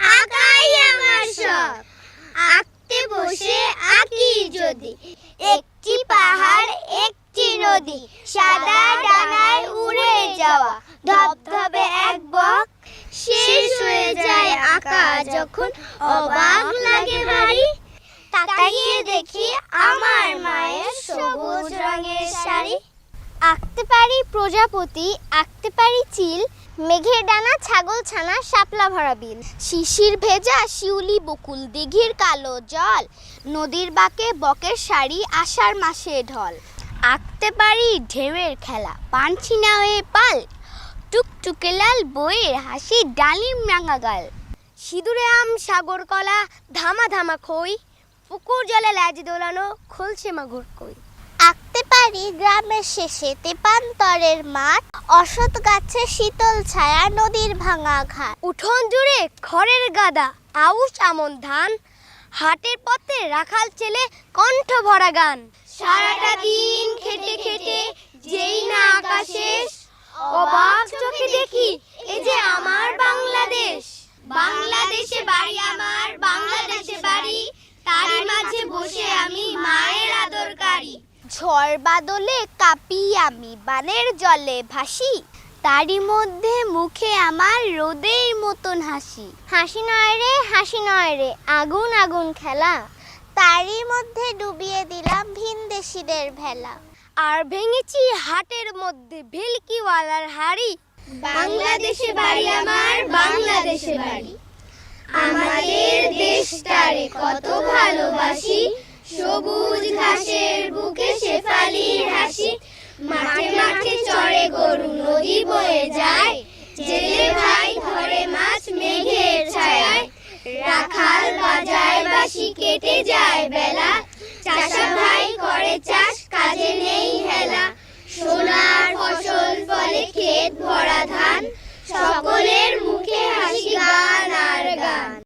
আঁকাই আমার সব। আঁকতে বসে আঁকি যদি। একটি পাহাড়, একটি নদী, সাদা ডানায় উড়ে যাওয়া। ধবধবে এক বক, শেষ হয়ে যায় আঁকা। যখন অবাক লাগে ভারী তাকিয়ে দেখি আমার মায়ের সবুজ রঙের শাড়ি। আঁকতে পারি প্রজাপতি, আঁকতে পারি চিল, মেঘের ডানা, ছাগল ছানা, শাপলা ভরা বিল। শিশির ভেজা শিউলি বকুল, দিঘির কালো জল, নদীর বাঁকে বকের শাড়ি, আষাঢ় মাসে ঢল। আঁকতে পারি ঢেউয়ের খেলা, পানছি নাওয়ে পাল, টুকটুকে লাল বইয়ের হাসি, ডালিম রাঙা গাল। সিঁদুরে আম, সাগর কলা, ধামা ধামা খই, পুকুর জলে ল্যাজ দোলানো খুলছে মাগুর কই। পারি গ্রামের শেষে তেপান্তরের মাঠ অসৎ গাছে শীতল ছায়া, নদীর ভাঙা ঘাট। উঠোন জুড়ে খড়ের গাদা, আউশ আমন ধান, হাটের পথে রাখাল ছেলে কণ্ঠ ভরা গান। সারাটা দিন খেটে খেটে যেই না আকাশেষ অবাক চোখে দেখি এই যে আমার বাংলাদেশ। বাংলাদেশে বাড়ি আমার বাংলাদেশে বাড়ি তারই মাঝে বসে আমি মায়ের আদরকারী ঝড় বাদলে কাঁপি আমি বানের জলে ভাসি। তারই মধ্যে মুখে আমার রোদের মতন হাসি। হাসি নয় রে, হাসি নয় রে, আগুন আগুন খেলা। তারই মধ্যে ডুবিয়ে দিলাম ভিনদেশিদের ভেলা। আর ভেঙেছি হাটের মধ্যে ভেলকিওয়ালার হাড়ি। বাংলাদেশে বাড়ি আমার, বাংলাদেশে বাড়ি। আমাদের দেশটারে কত ভালোবাসি, সবুজ হাসি মাঠে মাঠে চড়ে গরু, নদী বয়ে যায়। জেলে ভাই ধরে মাছ মেঘের ছায় রাখাল বাজায় বাসি কেটে যায় বেলা। চাষা ভাই করে চাষ, কাজে নেই হেলা। সোনার ফসল ফলে ক্ষেত ভরা ধান। সব